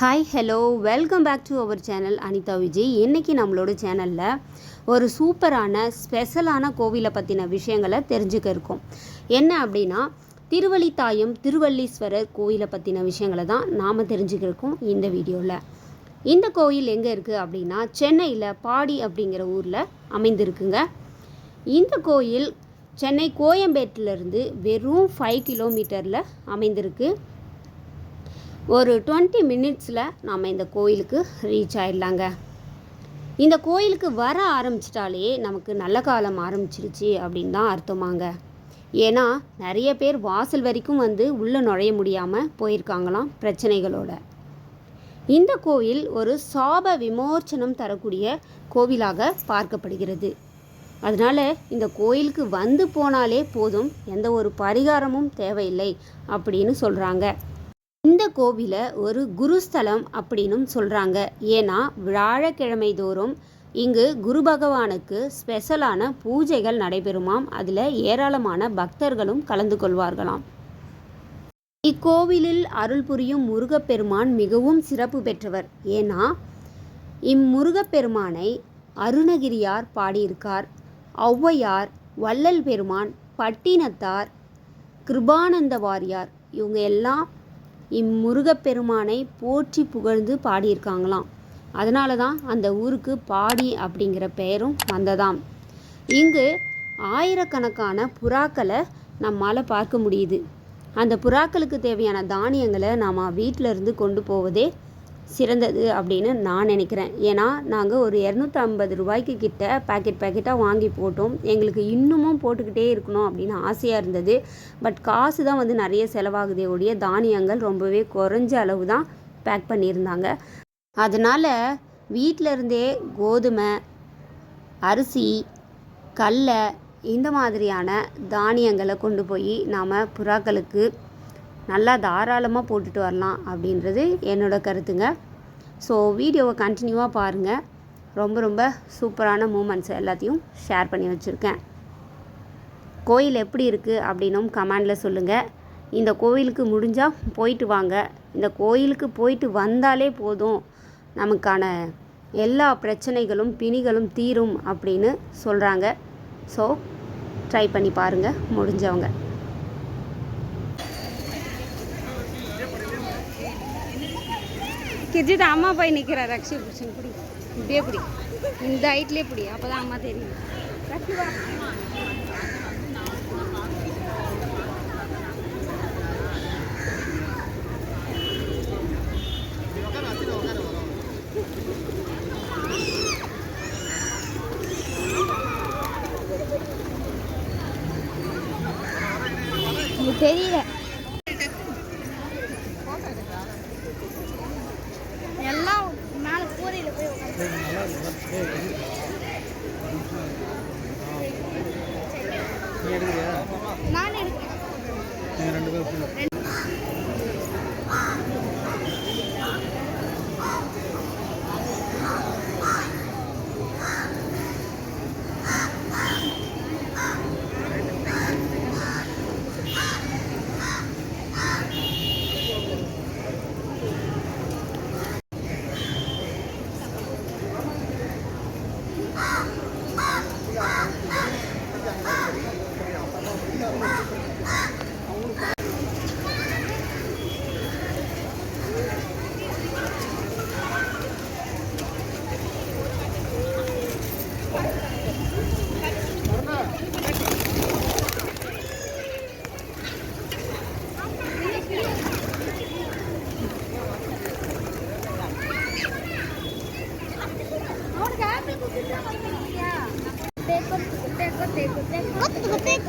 Hi hello welcome back to our channel Anitha Vijay இன்றைக்கி நம்மளோட சேனலில் ஒரு சூப்பரான ஸ்பெஷலான கோவிலை பற்றின விஷயங்களை தெரிஞ்சுக்க இருக்கோம். என்ன அப்படின்னா திருவள்ளித்தாயம் திருவள்ளீஸ்வரர் கோவிலை பற்றின விஷயங்களை தான் நாம் தெரிஞ்சுக்க இருக்கோம் இந்த வீடியோவில் இந்த கோயில் எங்கே இருக்குது அப்படின்னா சென்னையில் பாடி அப்படிங்கிற ஊரில் அமைந்திருக்குங்க. இந்த கோயில் சென்னை கோயம்பேட்டிலிருந்து வெறும் ஃபைவ் கிலோமீட்டரில் அமைந்திருக்கு. ஒரு டுவெண்ட்டி மினிட்ஸில் நாம் இந்த கோயிலுக்கு ரீச் ஆயிடலாங்க. இந்த கோயிலுக்கு வர ஆரம்பிச்சிட்டாலே நமக்கு நல்ல காலம் ஆரம்பிச்சிருச்சு அப்படின்னு தான் அர்த்தமாங்க. ஏன்னா நிறைய பேர் வாசல் வரைக்கும் வந்து உள்ளே நுழைய முடியாமல் போயிருக்காங்களாம் பிரச்சனைகளோட. இந்த கோயில் ஒரு சாப விமோச்சனம் தரக்கூடிய கோவிலாக பார்க்கப்படுகிறது. அதனால் இந்த கோயிலுக்கு வந்து போனாலே போதும் எந்த ஒரு பரிகாரமும் தேவையில்லை அப்படின்னு சொல்கிறாங்க இந்த கோவிலை ஒரு குருஸ்தலம் அப்படின்னும் சொல்கிறாங்க ஏன்னா வியாழக்கிழமை தோறும் இங்கு குரு பகவானுக்கு ஸ்பெஷலான பூஜைகள் நடைபெறுமாம். அதில் ஏராளமான பக்தர்களும் கலந்து கொள்வார்களாம். இக்கோவிலில் அருள் புரியும் முருகப்பெருமான் மிகவும் சிறப்பு பெற்றவர். ஏன்னா இம்முருகப்பெருமானை அருணகிரியார் பாடியிருக்கார். ஔவையார் வள்ளல் பெருமான் பட்டினத்தார் கிருபானந்த வாரியார் இவங்க எல்லாம் இம்முருகப்பெருமானை போற்றி புகழ்ந்து பாடியிருக்காங்களாம். அதனால தான் அந்த ஊருக்கு பாடி அப்படிங்கிற பெயரும் வந்ததாம். இங்கு ஆயிரக்கணக்கான புறாக்களை நம்மால் பார்க்க முடியுது. அந்த புறாக்களுக்கு தேவையான தானியங்களை நாம் வீட்டில் இருந்து கொண்டு போவதே சிறந்தது அப்படின்னு நான் நினைக்கிறேன். ஏன்னா நாங்கள் ஒரு இரநூத்தம்பது ரூபாய்க்கு கிட்ட பேக்கெட் பேக்கெட்டாக வாங்கி போட்டோம். எங்களுக்கு இன்னமும் போட்டுக்கிட்டே இருக்கணும் அப்படின்னு ஆசையாக இருந்தது. பட் காசு தான் வந்து நிறைய செலவாகுதே ஒழிய தானியங்கள் ரொம்பவே குறைஞ்ச அளவு தான் பேக் பண்ணியிருந்தாங்க. அதனால் வீட்டில் இருந்தே கோதுமை அரிசி கடலை இந்த மாதிரியான தானியங்களை கொண்டு போய் நாம் புறாக்களுக்கு நல்லா தாராளமாக போட்டுட்டு வரலாம் அப்படின்றது என்னோட கருத்துங்க. ஸோ வீடியோவை கண்டினியூவாக பாருங்கள் ரொம்ப ரொம்ப சூப்பரான மூமெண்ட்ஸ் எல்லாத்தையும் ஷேர் பண்ணி வச்சுருக்கேன். கோயில் எப்படி இருக்குது அப்படின்னும் கமெண்டில் சொல்லுங்கள் இந்த கோயிலுக்கு முடிஞ்சால் போயிட்டு வாங்க. இந்த கோயிலுக்கு போயிட்டு வந்தாலே போதும். நமக்கான எல்லா பிரச்சனைகளும் பிணிகளும் தீரும் அப்படின்னு சொல்கிறாங்க ஸோ ட்ரை பண்ணி பாருங்கள் முடிஞ்சவங்க. கிஜித் அம்மா போய் நிற்கிறார் ரக்ஷி புருஷன் பிடி. இப்படியே பிடி. இந்த ஹைட்லேயே பிடி. அப்போ தான் அம்மா தெரியும். தெரியல எல்லாம் மேல நான் எடுக்கிறேன்.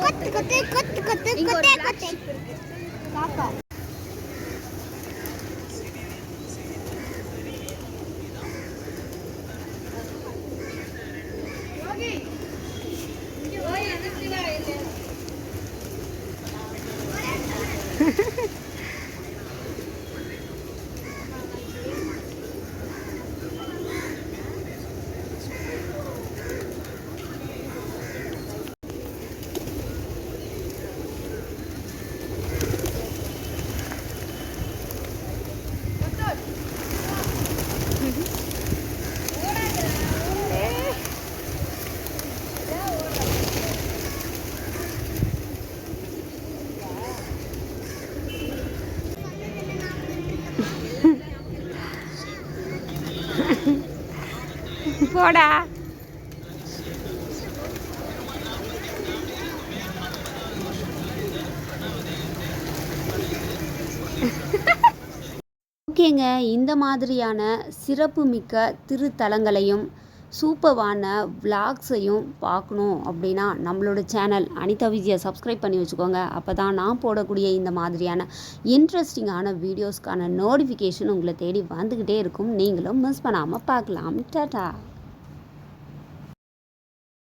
கொத்து கொத்து கொத்து கொத்து கொத்தே கொத்தே. காக்கா Ha ha ha. போடா. ஓகேங்க இந்த மாதிரியான சிறப்புமிக்க திருத்தலங்களையும் சூப்பர்வான விளாக்ஸையும் பார்க்கணும் அப்படின்னா நம்மளோட சேனல் அனிதா விஜயை சப்ஸ்கிரைப் பண்ணி வச்சுக்கோங்க. அப்போ தான் நான் போடக்கூடிய இந்த மாதிரியான இன்ட்ரெஸ்டிங்கான வீடியோஸ்க்கான நோட்டிஃபிகேஷன் உங்களை தேடி வந்துக்கிட்டே இருக்கும். நீங்களும் மிஸ் பண்ணாமல் பார்க்கலாம். டாட்டா